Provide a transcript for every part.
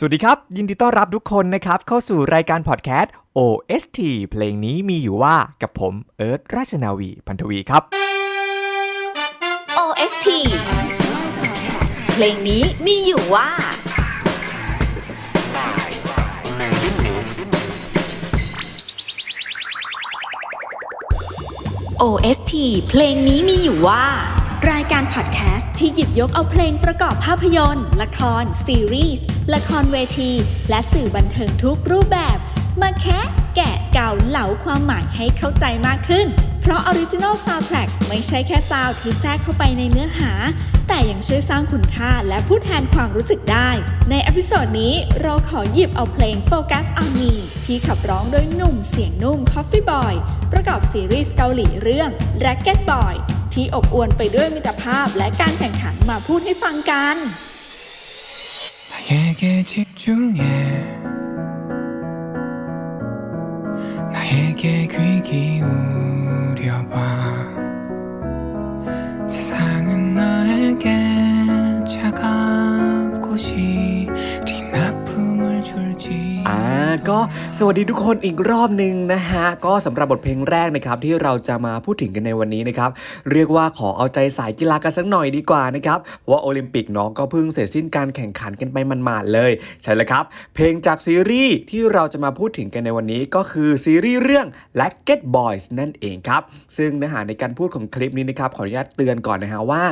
สวัสดีครับ ยินดีต้อนรับทุกคนนะครับ เข้าสู่รายการพอดแคสต์ OST เพลงนี้มีอยู่ว่ากับผมเอิร์ธราชนาวีพันธวีครับ OST เพลงนี้มีอยู่ว่า OST เพลงนี้มีอยู่ว่า รายการพอดแคสต์ที่หยิบยกเอาเพลงประกอบภาพยนตร์ ละคร ซีรีส์ ละครเวที และสื่อบันเทิงทุกรูปแบบ มาแคะแกะเก่าเหลาความหมายให้เข้าใจมากขึ้น เพราะ Original Soundtrack ไม่ใช่แค่ซาวด์ที่แทรกเข้าไปในเนื้อหา แต่ยังช่วยสร้างคุณค่าและพูดแทนความรู้สึกได้ ในอพิโซดนี้เราขอหยิบเอาเพลง Focus on Me ที่ขับร้องโดยหนุ่มเสียงนุ่ม Coffee Boy ประกอบซีรีส์เกาหลีเรื่อง Racket Boy ที่อบอวลไปด้วยมิตรภาพและการแข่งขันมาพูดให้ฟังกัน 나에게 집중해 나에게 귀 기울여봐 ก็สวัสดีทุกคนอีกรอบหนึ่งนะฮะ ก็สำหรับบทเพลงแรกนะครับที่เราจะมาพูดถึงกันในวันนี้นะครับ เรียกว่าขอเอาใจสายกีฬากันสักหน่อยดีกว่านะครับว่าโอลิมปิกเน้องก็เพิ่งเสร็จสิ้นการแข่งขันกันไปมันมาดๆเลย ใช่แล้วครับ เพลงจากซีรีส์ที่เราจะมาพูดถึงกันในวันนี้ก็คือซีรีส์เรื่อง l a c k e t Boys นั่นเองครับ ซึ่งเนื้อหาในการพูดของคลิปนี้นะครับขออนุญาตเตือนก่อนนะฮะว่า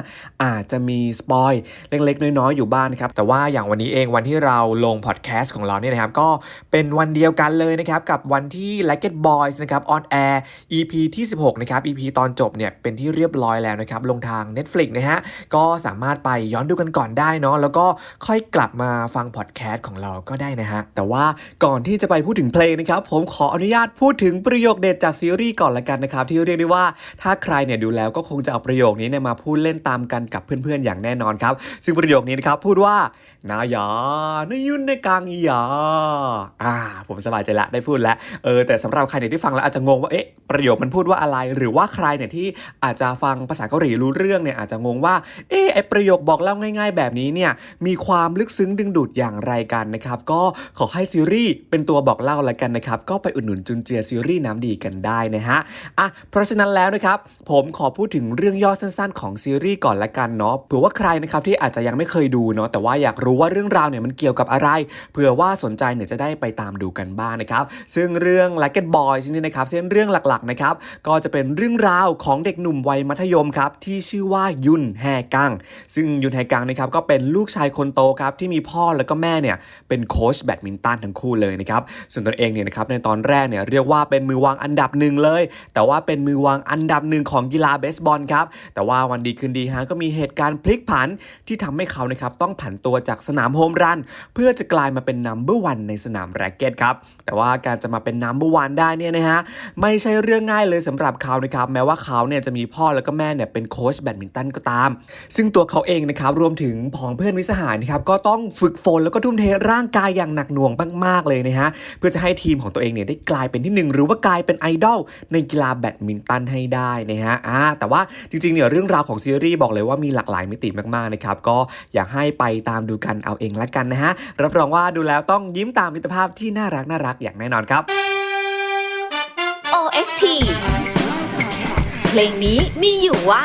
อาจจะมีสปอยเล็กๆ น้อยๆอยู่บ้างนะครับแต่ว่าอย่างวันนี้เองวันที่เราลงพอดแคสต์ของเราเนี่ยนะครับก็เป็นวันเดียวกันเลยนะครับ กับวันที่ l a c k e t Boys นะครับ on air EP ที่ 16 นะครับ EP ตอนจบเนี่ยเป็นที่เรียบร้อยแล้วนะครับ ลงทาง Netflix นะฮะ ก็สามารถไปย้อนดูกันก่อนได้เนาะแล้วก็ค่อยกลับมาฟังพอดแคสต์ของเราก็ได้นะฮะ แต่ว่าก่อนที่จะไปพูดถึงเพลงนะครับ ผมขออนุญาตพูดถึงประโยคเด็ดจากซีรีส์ก่อนละกันนะครับ ที่เรียกได้ว่าถ้าใครเนี่ยดูแล้วก็คงจะเอาประโยคนี้เนี่ยมาพูดเล่นตามกันกับเพื่อนๆอย่างแน่นอนครับ ซึ่งประโยคนี้นะครับพูดว่านายานยุนในกลางอีหยาอ่า have ผมสบายใจละได้พูดแล้วเออแต่สำหรับใครเนี่ยที่ฟังแล้วอาจจะงงว่าเอ๊ะประโยคมันพูดว่าอะไร หรือว่าใครเนี่ยที่อาจจะฟังภาษาเกาหลีรู้เรื่องเนี่ยอาจจะงงว่าเอ๊ะไอประโยคบอกเล่าง่าย ๆ แบบนี้เนี่ยมีความลึกซึ้งดึงดูดอย่างไรกันนะครับก็ขอให้ซีรีส์เป็นตัวบอกเล่าละกันนะครับก็ไปอุดหนุนจุนเจือซีรีส์น้ำดีกันได้นะฮะอะเพราะฉะนั้นแล้วนะครับผมขอพูดถึงเรื่องย่อสั้นๆ ของซีรีส์ก่อนละกันเนาะเผื่อว่าใครนะครับที่อาจจะยังไม่เคยดูเนาะแต่ว่าอยากรู้ว่าเรื่องราวเนี่ยมันเกี่ยวกับอะไรเผื่อว่าสนใจเนี่ยจะได้ไปตามดูกันบ้างนะครับ ซึ่งเรื่อง l a c k e t Boys นี่นะครับเส้นเรื่องหลักๆนะครับก็จะเป็นเรื่องราวของเด็กหนุ่มวัยมัธยมครับที่ชื่อว่ายุนแฮกัง ซึ่งยุนแฮกังนะครับก็เป็นลูกชายคนโตครับที่มีพ่อแล้วก็แม่เนี่ยเป็นโค้ชแบดมินตันทั้งคู่เลยนะครับส่วนตนเองเนี่ยนะครับในตอนแรกเนี่ยเรียกว่าเป็นมือวางอันดับหนึ่งเลย แต่ว่าเป็นมือวางอันดับหนึ่งของกีฬาเบสบอลครับแต่ว่าวันดีคืนดีฮะก็มีเหตุการณ์พลิกผันที่ทำให้เขานะครับต้องผันตัวจากสนามโฮมรัน เพื่อจะกลายมาเป็นนัมเบอร์วันในสนามแร็กเก็ตครับแต่ว่าการจะมาเป็นนัมเบอร์วันได้เนี่ยนะฮะไม่ใช่เรื่องง่ายเลยสำหรับเขานะครับแม้ว่าเขาเนี่ยจะมีพ่อแล้วก็แม่เนี่ยเป็นโค้ชแบดมินตันก็ตาม ซึ่งตัวเขาเองนะครับรวมถึงผองเพื่อนวิสหายนะครับก็ต้องฝึกฝนแล้วก็ทุ่มเทร่างกายอย่างหนักหน่วงมากๆเลยนะฮะเพื่อจะให้ทีมของตัวเองเนี่ยได้กลายเป็นที่หนึ่งหรือว่ากลายเป็นไอดอลในกีฬาแบดมินตันให้ได้นะฮะอ่าแต่ว่าจริงๆเนี่ยเรื่องราวของซีรีส์บอกเลยว่ามีหลากหลายมิติมากๆนะครับก็อยากให้ไปตามดูกันเอาเองละกันนะฮะรับรองว่าดูแล้วต้องยิ้มตามมิตรภาพที่น่ารักน่ารักอย่างแน่นอนครับ OST เพลงนี้มีอยู่ว่า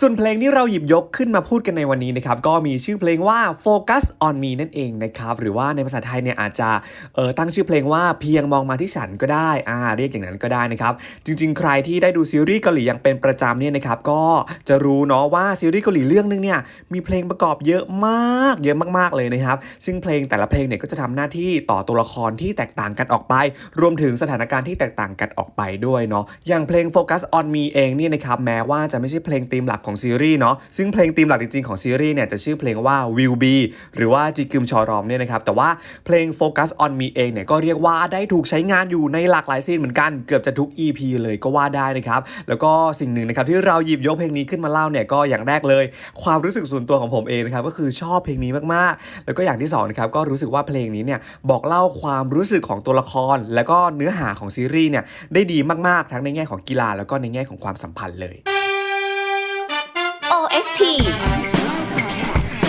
ส่วนเพลงที่เราหยิบยกขึ้นมาพูดกันในวันนี้นะครับก็มีชื่อเพลงว่า Focus on Me นั่นเองนะครับหรือว่าในภาษาไทยเนี่ยอาจจะเออตั้งชื่อเพลงว่าเพียงมองมาที่ฉันก็ได้อ่าเรียกอย่างนั้นก็ได้นะครับจริง ๆ ใครที่ได้ดูซีรีส์เกาหลีอย่างเป็นประจำเนี่ยนะครับก็จะรู้เนาะว่าซีรีส์เกาหลีเรื่องนึงเนี่ยมีเพลงประกอบเยอะมากเยอะมากๆเลยนะครับซึ่งเพลงแต่ละเพลงเนี่ยก็จะทำหน้าที่ต่อตัวละครที่แตกต่างกันออกไป รวมถึงสถานการณ์ที่แตกต่างกันออกไปด้วยเนาะอย่างเพลง Focus on Me เองเนี่ยนะครับแม้ว่าจะไม่ใช่เพลงธีมหลักของซีรีส์เนาะซึ่งเพลงธีมหลักจริงๆของซีรีส์เนี่ยจะชื่อเพลงว่า Will Be หรือว่าจีกึมชอรอมเนี่ยนะครับแต่ว่าเพลง Focus on Me เองเนี่ยก็เรียกว่าได้ถูกใช้งานอยู่ในหลากหลายซีนเหมือนกันเกือบจะทุก EP เลยก็ว่าได้นะครับแล้วก็สิ่งหนึ่งนะครับที่เราหยิบยกเพลงนี้ขึ้นมาเล่าเนี่ยก็อย่างแรกเลย ความรู้สึกส่วนตัวของผมเองนะครับก็คือชอบเพลงนี้มากๆ แล้วก็อย่างที่สองนะครับก็รู้สึกว่าเพลงนี้เนี่ยบอกเล่าความรู้สึกของตัวละคร แล้วก็เนื้อหาของซีรีส์เนี่ยได้ดีมากๆ ทั้งในแง่ของกีฬาแล้วก็ในแง่ของความสัมพันธ์เลย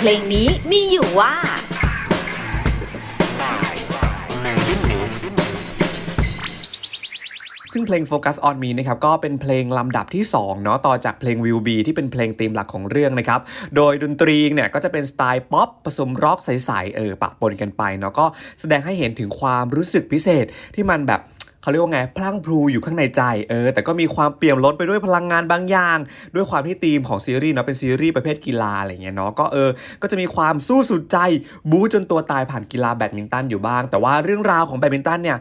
ลงนี้มีอยู่ว่า ซึ่งเพลง Focus on Me นะครับก็เป็นเพลงลำดับที่2เนาะต่อจากเพลง Will Be ที่เป็นเพลงธีมหลักของเรื่องนะครับ โดยดนตรีเนี่ยก็จะเป็นสไตล์ป๊อปผสมร็อกใสๆเออปะปนกันไปเนาะก็แสดงให้เห็นถึงความรู้สึกพิเศษที่มันแบบ เขาเรียกว่าไงพลังพลูอยู่ข้างในใจเออแต่ก็มีความเปี่ยมล้นไปด้วยพลังงานบางอย่าง ด้วยความที่ธีมของซีรีส์เนาะเป็นซีรีส์ประเภทกีฬาอะไรเงี้ยเนาะก็เออก็จะมีความสู้สุดใจบู๊จนตัวตายผ่านกีฬาแบดมินตันอยู่บ้าง แต่ว่าเรื่องราวของแบดมินตันเนี่ย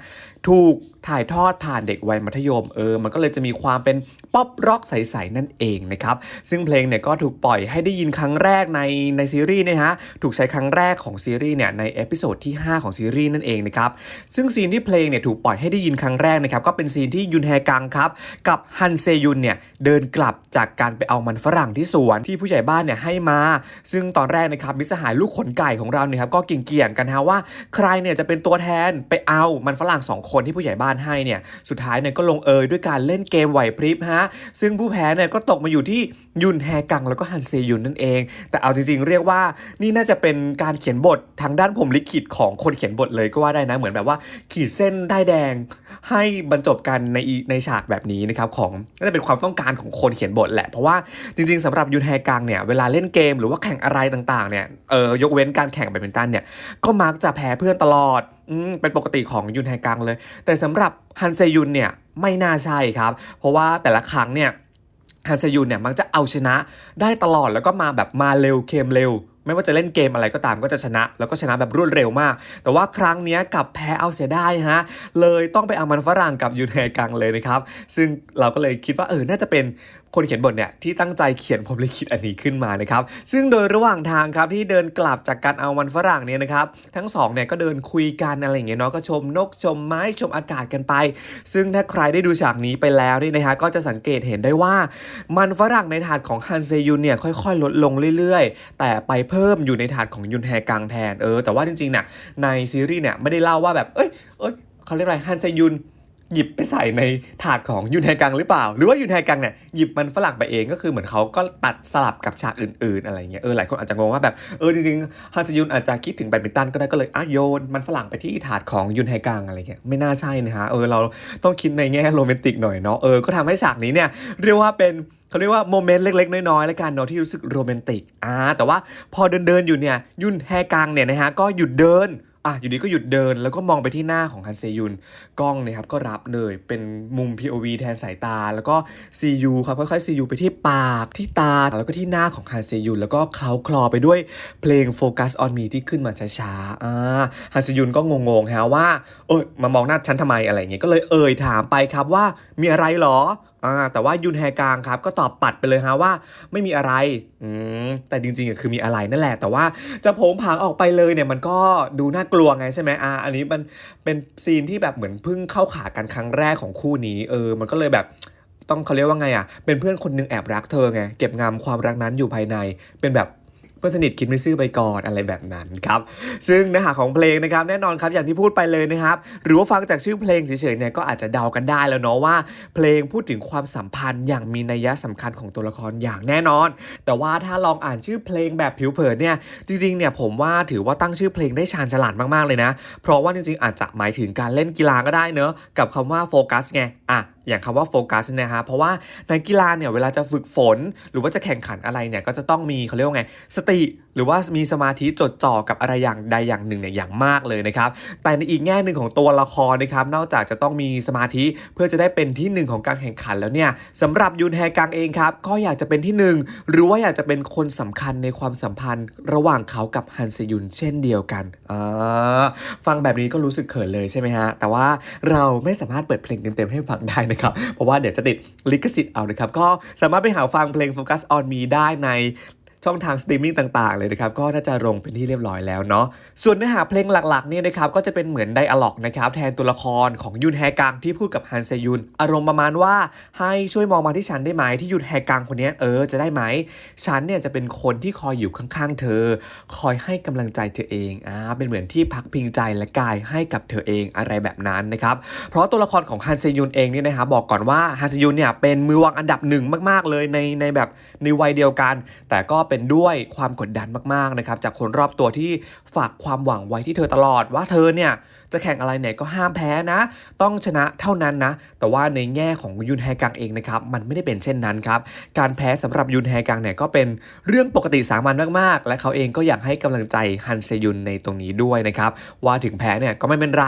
ถูกถ่ายทอดผ่านเด็กวัยมัธยมเออ มันก็เลยจะมีความเป็นป๊อปร็อกใสๆนั่นเองนะครับ ซึ่งเพลงเนี่ยก็ถูกปล่อยให้ได้ยินครั้งแรกในในซีรีส์นะฮะ ถูกใช้ครั้งแรกของซีรีส์เนี่ยในเอพิโซดที่ 5 ของซีรีส์นั่นเองนะครับ ซึ่งซีนที่เพลงเนี่ยถูกปล่อยให้ได้ยินครั้งแรกนะครับ ก็เป็นซีนที่ยุนแฮกังครับ กับฮันเซยุนเนี่ยเดินกลับจากการไปเอามันฝรั่งที่สวนที่ผู้ใหญ่บ้านเนี่ยให้มา ซึ่งตอนแรกนะครับมิสหายลูกขนไก่ของเราเนี่ยครับก็เกี่ยงๆกันฮะว่าใครเนี่ยจะเป็นตัวแทนไปเอามันฝรั่งสองคนที่ผู้ใหญ่บ้านให้เนี่ยสุดท้ายเนี่ยก็ลงเอยด้วยการเล่นเกมไหวพริบฮะซึ่งผู้แพ้เนี่ยก็ตกมาอยู่ที่ยุนแฮกังแล้วก็ฮันเซยุนนั่นเอง แต่เอาจริงๆ เรียกว่านี่น่าจะเป็นการเขียนบททางด้านผมลิขิตของคนเขียนบทเลยก็ว่าได้นะเหมือนแบบว่า ขีดเส้นได้แดงให้บรรจบกันในในฉากแบบนี้นะครับของน่าจะเป็นความต้องการของคนเขียนบทแหละ เพราะว่าจริงๆสำหรับยุนแฮกังเนี่ยเวลาเล่นเกมหรือว่าแข่งอะไรต่างๆเนี่ยเออยกเว้นการแข่งแบดมินตันเนี่ยก็มักจะแพ้เพื่อนตลอด เป็นปกติของยุนแฮกังเลย แต่สำหรับฮันเซยุนเนี่ยไม่น่าใช่ครับ เพราะว่าแต่ละครั้งเนี่ยฮันเซยุนเนี่ยมักจะเอาชนะได้ตลอดแล้วก็มาแบบมาเร็วเคมเร็ว ไม่ว่าจะเล่นเกมอะไรก็ตามก็จะชนะ แล้วก็ชนะแบบรวดเร็วมาก แต่ว่าครั้งนี้กลับแพ้เอาเสียได้ฮะ เลยต้องไปเอามันฝรั่งกับยูนแฮกังเลยนะครับ ซึ่งเราก็เลยคิดว่าเออน่าจะเป็น คนเขียนบทเนี่ยที่ตั้งใจเขียนผมลิขิตอันนี้ขึ้นมานะครับ ซึ่งโดยระหว่างทางครับที่เดินกลับจากการเอามันฝรั่งเนี่ยนะครับทั้งสองเนี่ยก็เดินคุยกันอะไรอย่างเงี้ยเนาะก็ชมนกชมไม้ชมอากาศกันไป ซึ่งถ้าใครได้ดูฉากนี้ไปแล้วนี่นะฮะก็จะสังเกตเห็นได้ว่า มันฝรั่งในถาดของฮันเซยุนเนี่ยค่อยๆ ลดลงเรื่อยๆ แต่ไปเพิ่มอยู่ในถาดของยุนแฮกังแทนเออแต่ว่าจริงๆเนี่ยในซีรีส์เนี่ยไม่ได้เล่าว่าแบบเอ้ยเอ้ยเขาเรียกอะไรฮันเซยุน หยิบไปใส่ในถาดของยุนแฮกังหรือเปล่า หรือว่ายุนแฮกังเนี่ยหยิบมันฝรั่งไปเองก็คือเหมือนเขาก็ตัดสลับกับฉากอื่นๆอะไรเงี้ยเออหลายคนอาจจะงงว่าแบบเออจริงๆฮันซยุนอาจจะคิดถึงแบดมินตันก็ได้ก็เลยอะโยนมันฝรั่งไปที่ถาดของยุนแฮกังอะไรเงี้ยไม่น่าใช่นะฮะเออเราต้องคิดในแง่โรแมนติกหน่อยเนาะเออก็ทำให้ฉากนี้เนี่ยเรียกว่าเป็นเขาเรียกว่าโมเมนต์เล็ก ๆ น้อย ๆ แล้วกันเนาะที่รู้สึกโรแมนติกอ่าแต่ว่าพอเดิน ๆ อยู่เนี่ย ยุนแฮกังเนี่ยนะฮะ ก็หยุดเดิน อะอยู่ดีก็หยุดเดินแล้วก็มองไปที่หน้าของฮันเซยุนกล้องเนะครับก็รับเลยเป็นมุม POV แทนสายตา แล้วก็ CU ครับค่อยๆ CU ไปที่ปากที่ตา แล้วก็ที่หน้าของฮันเซยุนแล้วก็เคล้าคลอไปด้วยเพลง Focus on Me ที่ขึ้นมาช้าๆอ่าฮันเซยุนก็งงๆฮะว่าเอ้ยมามองหน้าฉันทำไมอะไรเงี้ยก็เลยเอ่ยถามไปครับว่ามีอะไรหรอ อ่าแต่ว่ายุนแฮกางครับก็ตอบปัดไปเลยฮะว่าไม่มีอะไรอืมแต่จริงๆอะคือมีอะไรนั่นแหละ แต่ว่าจะโผงผางออกไปเลยเนี่ยมันก็ดูน่ากลัวไงใช่ไหมอ่าอันนี้มันเป็นซีนที่แบบเหมือนเพิ่งเข้าขากันครั้งแรกของคู่นี้เออมันก็เลยแบบต้องเขาเรียกว่าไงอะเป็นเพื่อนคนหนึงแอบรักเธอไงเก็บงามความรักนั้นอยู่ภายในเป็นแบบ พื่อนสนิทคิดไม่ซื่อไปก่อนอะไรแบบนั้นครับ ซึ่งเนื้อหาของเพลงนะครับแน่นอนครับอย่างที่พูดไปเลยนะครับ หรือว่าฟังจากชื่อเพลงเฉยๆเนี่ยก็อาจจะเดากันได้แล้วเนาะว่า เพลงพูดถึงความสัมพันธ์อย่างมีนัยสำคัญของตัวละครอย่างแน่นอน แต่ว่าถ้าลองอ่านชื่อเพลงแบบผิวเผินเนี่ยจริงๆเนี่ยผมว่าถือว่าตั้งชื่อเพลงได้ชาญฉลาดมากๆเลยนะ เพราะว่าจริงๆอาจจะหมายถึงการเล่นกีฬาก็ได้เนอะกับคำว่าโฟกัสไงอะ อย่างคำว่าโฟกัสนะฮะเพราะว่าในกีฬาเนี่ยเวลาจะฝึกฝน หรือว่าจะแข่งขันอะไรเนี่ยก็จะต้องมีเขาเรียกว่าไงสติ หรือว่ามีสมาธิจดจ่อกับอะไรอย่างใดอย่างหนึ่งเนี่ยอย่างมากเลยนะครับ แต่ในอีกแง่หนึ่งของตัวละครนะครับ นอกจากจะต้องมีสมาธิเพื่อจะได้เป็นที่หนึ่งของการแข่งขันแล้วเนี่ยสำหรับยุนแฮกังเองครับ ก็อยากจะเป็นที่หนึ่งหรือว่าอยากจะเป็นคนสำคัญในความสัมพันธ์ ระหว่างเขากับฮันเซยุนเช่นเดียวกันอ่าฟังแบบนี้ก็รู้สึกเขินเลยใช่ไหมฮะ แต่ว่าเราไม่สามารถเปิดเพลงเต็มๆให้ฟังได้นะครับ เพราะว่าเดี๋ยวจะติดลิขสิทธิ์เอานะครับ ก็สามารถไปหาฟังเพลง Focus on Me ได้ใน ช่องทางสตรีมมิ่งต่างๆเลยนะครับก็น่าจะลงเป็นที่เรียบร้อยแล้วเนาะส่วนเนื้อหาเพลงหลักๆเนี่ยนะครับก็จะเป็นเหมือนไดอะล็อกนะครับแทนตัวละครของยุนแฮกังที่พูดกับฮันเซยุน อารมณ์ประมาณว่าให้ช่วยมองมาที่ฉันได้ไหมที่ยุนแฮกังคนนี้เออจะได้ไหมฉันเนี่ยจะเป็นคนที่คอยอยู่ข้างๆ เธอ คอยให้กำลังใจเธอเองอ่าเป็นเหมือนที่พักพิงใจและกายให้กับเธอเองอะไรแบบนั้นนะครับเพราะตัวละครของฮันเซยุนเองเนี่ยนะครับบอกก่อนว่าฮันเซยุนเนี่ยเป็นมือวางอันดับหนึ่งมากๆเลยในในแบบในวัยเดียวกัน แต่ก็เป็นด้วยความกดดันมากๆนะครับจากคนรอบตัวที่ฝากความหวังไว้ที่เธอตลอดว่าเธอเนี่ยจะแข่งอะไรเนี่ยก็ห้ามแพ้นะ ต้องชนะเท่านั้นนะ แต่ว่าในแง่ของยุนแฮกังเองนะครับมันไม่ได้เป็นเช่นนั้นครับการแพ้สำหรับยุนแฮกังเนี่ยก็เป็นเรื่องปกติสามัญมากๆ และเขาเองก็อยากให้กำลังใจฮันเซยุนในตรงนี้ด้วยนะครับว่าถึงแพ้เนี่ยก็ไม่เป็นไร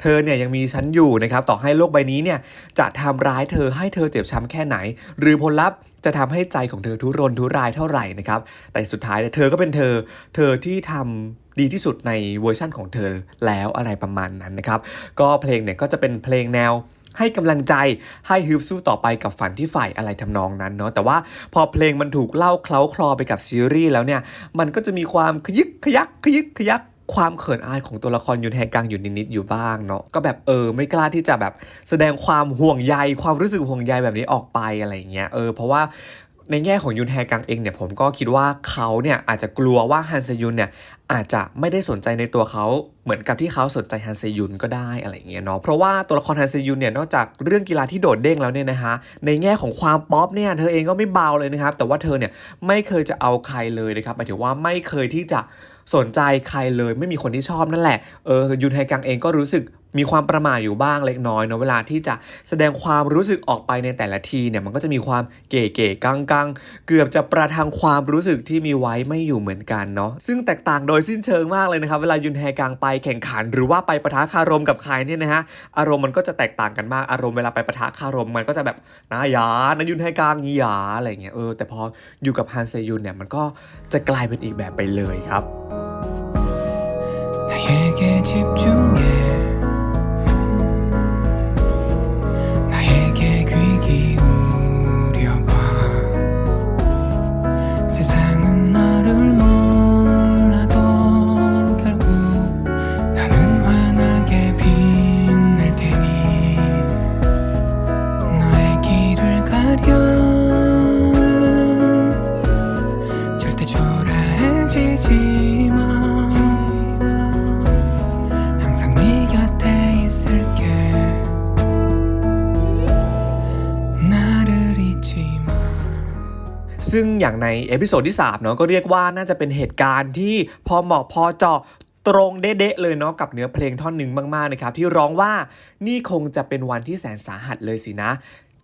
เธอเนี่ยยังมีฉันอยู่นะครับต่อให้โลกใบนี้เนี่ยจะทำร้ายเธอให้เธอเจ็บช้ำแค่ไหน หรือผลลัพธ์ จะทำให้ใจของเธอทุรนทุรายเท่าไหร่นะครับ แต่สุดท้ายเนี่ยเธอก็เป็นเธอ เธอที่ทำดีที่สุดในเวอร์ชั่นของเธอแล้วอะไรประมาณนั้นนะครับ ก็เพลงเนี่ยก็จะเป็นเพลงแนวให้กำลังใจให้ฮึบสู้ต่อไปกับฝันที่ใฝ่อะไรทำนองนั้นเนาะแต่ว่าพอเพลงมันถูกเล่าเคล้าคลอไปกับซีรีส์แล้วเนี่ย มันก็จะมีความขยึกขยักขยึกขยัก ความเขินอายของตัวละครยุนแฮกังอยู่นิดๆอยู่บ้างเนาะก็แบบเออไม่กล้าที่จะแบบแสดงความห่วงใยความรู้สึกห่วงใยแบบนี้ออกไปอะไรอย่างเงี้ยเออเพราะว่าในแง่ของยุนแฮกังเองเนี่ยผมก็คิดว่าเขาเนี่ยอาจจะกลัวว่าฮันเซยุนเนี่ยอาจจะไม่ได้สนใจในตัวเขาเหมือนกับที่เขาสนใจฮันเซยุนก็ได้อะไรเงี้ยเนาะเพราะว่าตัวละครฮันเซยุนเนี่ยนอกจากเรื่องกีฬาที่โดดเด้งแล้วเนี่ยนะฮะในแง่ของความป๊อปเนี่ยเธอเองก็ไม่เบาเลยนะครับแต่ว่าเธอเนี่ยไม่เคยจะเอาใครเลยนะครับหมายถึงว่าไม่เคยที่จะ สนใจใครเลยไม่มีคนที่ชอบนั่นแหละเออยุนไฮกังเองก็รู้สึก มีความประม่าอยู่บ้างเล็กน้อยเนาะเวลาที่จะแสดงความรู้สึกออกไปในแต่ละทีเนี่ยมันก็จะมีความเก๋ๆกังๆ เกือบจะประทังความรู้สึกที่มีไว้ไม่อยู่เหมือนกันเนาะซึ่งแตกต่างโดยสิ้นเชิงมากเลยนะครับเวลายุนแฮกังไปแข่งขัน หรือว่าไปปะทะคารมกับใครเนี่ยนะฮะอารมณ์มันก็จะแตกต่างกันมากอารมณ์เวลาไปปะทะคารมมันก็จะแบบนาหยานะยุนแฮกังนี่หยาอะไรเงี้ยเออแต่พออยู่กับฮันเซยุนเนี่ยมันก็จะกลายเป็นอีกแบบไปเลยครับ อย่างในเอพิโซดที่3เนาะก็เรียกว่าน่าจะเป็นเหตุการณ์ที่พอเหมาะพอเจาะตรงเด๊ะเลยเนาะกับเนื้อเพลงท่อนหนึ่งมากๆนะครับที่ร้องว่านี่คงจะเป็นวันที่แสนสาหัสเลยสินะ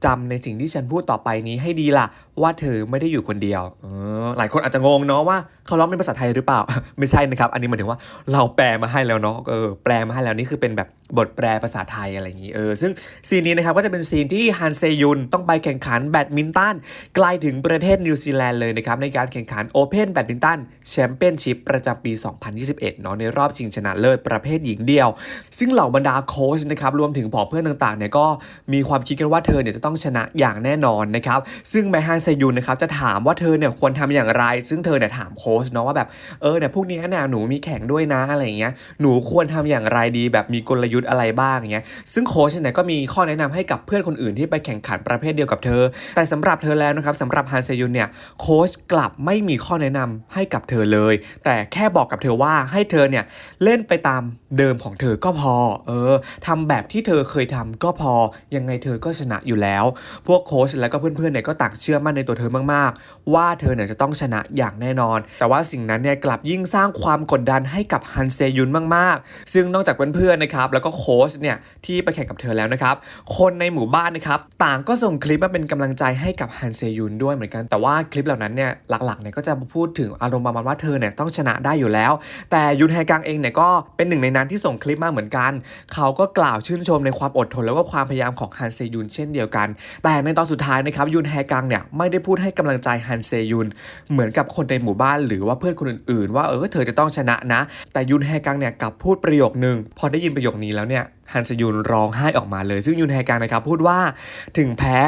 จำในสิ่งที่ฉันพูดต่อไปนี้ให้ดีล่ะ ว่าเธอไม่ได้อยู่คนเดียวเออหลายคนอาจจะงงเนาะว่าเขาร้องเป็นภาษาไทยหรือเปล่า ไม่ใช่นะครับ อันนี้หมายถึงว่าเราแปลมาให้แล้วเนาะเออแปลมาให้แล้วนี่คือเป็นแบบบทแปลภาษาไทยอะไรอย่างนี้เออซึ่งซีนนี้นะครับก็จะเป็นซีนที่ฮันเซยุนต้องไปแข่งขันแบดมินตันไกลถึงประเทศนิวซีแลนด์เลยนะครับในการแข่งขันโอเพนแบดมินตันแชมเปี้ยนชิพประจำปี 2021 เนาะในรอบชิงชนะเลิศประเภทหญิงเดียว ซึ่งเหล่าบรรดาโค้ชนะครับรวมถึงผอเพื่อนต่างๆเนี่ยก็มีความคิดกันว่าเธอเนี่ยจะต้องชนะอย่างแน่นอนนะครับซึ่งแมฮันเซยุนนะครับจะถามว่าเธอเนี่ยควรทำอย่างไร ซึ่งเธอเนี่ยถามโค้ชเนาะว่าแบบเออเนี่ยพวกเนี้ยเนี่ยหนูมีแข่งด้วยนะอะไรอย่างเงี้ยหนูควรทำอย่างไรดีแบบมีกลยุทธ์อะไรบ้างเงี้ยซึ่งโค้ชเนี่ยก็มีข้อแนะนำให้กับเพื่อนคนอื่นที่ไปแข่งขันประเภทเดียวกับเธอ แต่สำหรับเธอแล้วนะครับสำหรับฮันเซยุนเนี่ยโค้ชกลับไม่มีข้อแนะนำให้กับเธอเลย แต่แค่บอกกับเธอว่าให้เธอเนี่ยเล่นไปตามเดิมของเธอก็พอเออทำแบบที่เธอเคยทำก็พอยังไงเธอก็ชนะอยู่แล้ว พวกโค้ชแล้วก็เพื่อนๆเนี่ยก็ต่างเชื่อมั่นในตัวเธอมากๆ ว่าเธอเนี่ยจะต้องชนะอย่างแน่นอน แต่ว่าสิ่งนั้นเนี่ยกลับยิ่งสร้างความกดดันให้กับฮันเซยุนมากๆ ซึ่งนอกจากเพื่อนๆนะครับแล้วก็โค้ชเนี่ยที่ไปแข่งกับเธอแล้วนะครับ คนในหมู่บ้านนะครับต่างก็ส่งคลิปมาเป็นกำลังใจให้กับฮันเซยุนด้วยเหมือนกัน แต่ว่าคลิปเหล่านั้นเนี่ยหลักๆเนี่ยก็จะพูดถึงอารมณ์ประมาณว่าเธอเนี่ยต้องชนะได้อยู่แล้ว แต่ยุนแฮกังเองเนี่ยก็เป็นหนึ่งในนั้นที่ส่งคลิปมาเหมือนกัน เขาก็กล่าวชื่นชมในความอดทนแล้วก็ความพยายามของฮันเซยุนเช่นเดียวกัน แต่ในตอนสุดท้ายนะครับยุนแฮกังเนี่ยไม่ได้พูดให้กำลังใจฮันเซยุนเหมือนกับคนในหมู่บ้านหรือว่าเพื่อนคนอื่นๆ ว่าเออเธอจะต้องชนะนะ แต่ยุนแฮกังเนี่ยกลับพูดประโยคนึงพอได้ยินประโยคนี้แล้วเนี่ยฮันเซยุนร้องไห้ออกมาเลย ซึ่งยุนแฮกังนะครับพูดว่าถึงแพ้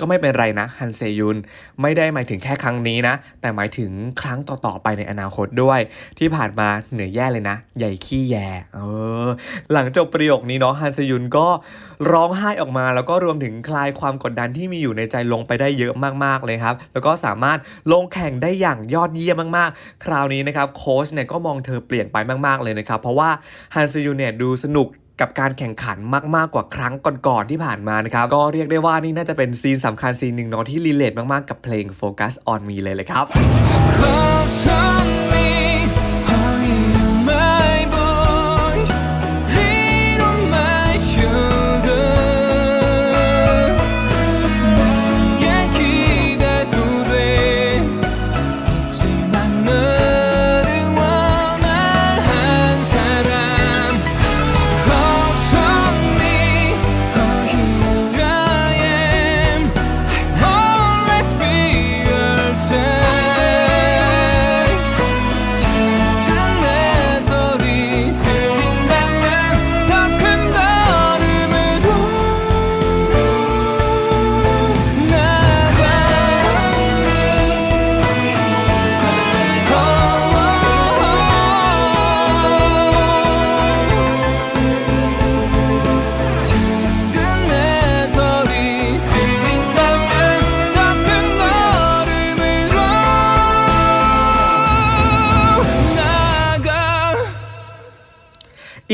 ก็ไม่เป็นไรนะฮันเซยุนไม่ได้หมายถึงแค่ครั้งนี้นะ แต่หมายถึงครั้งต่อ ๆ ไปในอนาคตด้วย ที่ผ่านมาเหนื่อยแย่เลยนะ ใหญ่ขี้แยเออหลังจบประโยคนี้เนาะฮันเซยุนก็ร้องไห้ออกมา แล้วก็รวมถึงคลายความกดดันที่มีอยู่ในใจลงไปได้เยอะมากๆเลยครับ แล้วก็สามารถลงแข่งได้อย่างยอดเยี่ยมมากๆ คราวนี้นะครับโค้ชเนี่ยก็มองเธอเปลี่ยนไปมากๆเลยนะครับเพราะว่าฮันเซยุนเนี่ยดูสนุก กับการแข่งขันมากๆกว่าครั้งก่อนๆที่ผ่านมานะครับ ก็เรียกได้ว่านี่น่าจะเป็นซีนสำคัญซีนหนึ่งเนาะที่รีเลทมากๆกับเพลง Focus on Me เลยเลยครับ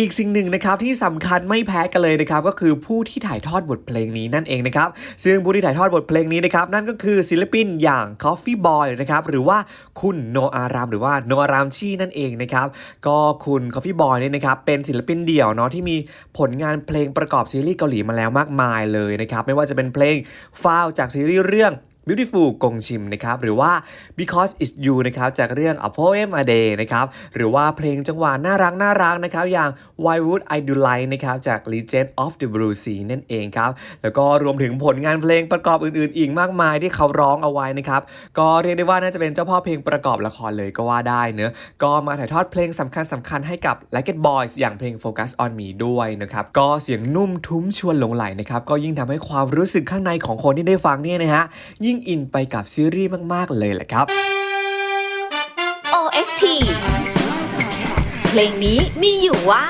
อีกสิ่งหนึ่งนะครับที่สำคัญไม่แพ้กันเลยนะครับก็คือผู้ที่ถ่ายทอดบทเพลงนี้นั่นเองนะครับซึ่งผู้ที่ถ่ายทอดบทเพลงนี้นะครับนั่นก็คือศิลปินอย่าง Coffee Boy นะครับหรือว่าคุณโนอารามหรือว่าโนอารามชีนั่นเองนะครับก็คุณ Coffee Boy เนี่ยนะครับเป็นศิลปินเดี่ยวเนาะที่มีผลงานเพลงประกอบซีรีส์เกาหลีมาแล้วมากมายเลยนะครับไม่ว่าจะเป็นเพลงฟาวจากซีรีส์เรื่อง Beautiful กงชิมนะครับหรือว่า Because It's You นะครับจากเรื่อง A Poem a Day นะครับหรือว่าเพลงจังหวะน่ารักน่ารักนะครับอย่าง Why Would I Do Like นะครับจาก Legend of the Blue Sea นั่นเองครับแล้วก็รวมถึงผลงานเพลงประกอบอื่น ๆ อีกมากมายที่เขาร้องเอาไว้นะครับก็เรียกได้ว่าน่าจะเป็นเจ้าพ่อเพลงประกอบละครเลยก็ว่าได้เนอะก็มาถ่ายทอดเพลงสำคัญสำคัญให้กับ Like It Boys อย่างเพลง Focus on Me ด้วยนะครับก็เสียงนุ่มทุ้มชวนหลงไหลนะครับก็ยิ่งทำให้ความรู้สึกข้างในของคนที่ได้ฟังเนี่ยนะฮะยิ่งอินไปกับซีรีส์มาก ๆ เลยแหละครับ OST เพลงนี้มีอยู่ว่า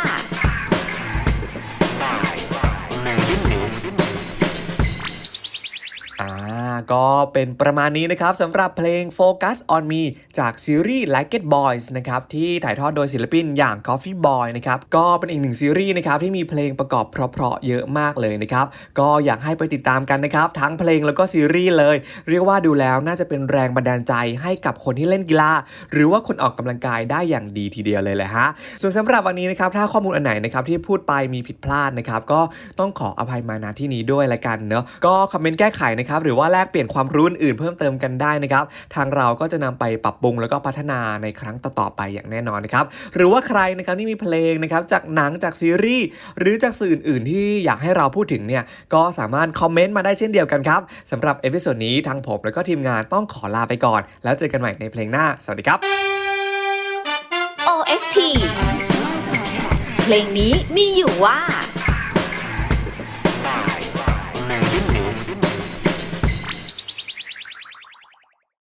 ก็เป็นประมาณนี้นะครับสำหรับเพลง Focus on Me จากซีรีส์ Like It Boys นะครับที่ถ่ายทอดโดยศิลปินอย่าง Coffee Boy นะครับก็เป็นอีกหนึ่งซีรีส์นะครับที่มีเพลงประกอบเพราะๆเยอะมากเลยนะครับก็อยากให้ไปติดตามกันนะครับทั้งเพลงแล้วก็ซีรีส์เลย เรียกว่าดูแล้วน่าจะเป็นแรงบันดาลใจให้กับคนที่เล่นกีฬา หรือว่าคนออกกำลังกายได้อย่างดีทีเดียวเลยแหละฮะส่วนสำหรับวันนี้นะครับถ้าข้อมูลอันไหนนะครับที่พูดไปมีผิดพลาดนะครับก็ต้องขออภัยมาณที่นี้ด้วยละกันเนาะก็คอมเมนต์แก้ไขนะครับหรือว่าแลกเปลี่ยนความรู้อื่นเพิ่มเติมกันได้นะครับ ทางเราก็จะนำไปปรับปรุงแล้วก็พัฒนาในครั้งต่อๆไปอย่างแน่นอนนะครับ หรือว่าใครนะครับที่มีเพลงนะครับจากหนังจากซีรีส์หรือจากสื่ออื่นๆที่อยากให้เราพูดถึงเนี่ยก็สามารถคอมเมนต์มาได้เช่นเดียวกันครับสำหรับเอพิโซดนี้ทางผมแล้วก็ทีมงานต้องขอลาไปก่อน แล้วเจอกันใหม่ในเพลงหน้า สวัสดีครับ OST เพลงนี้มีอยู่ว่า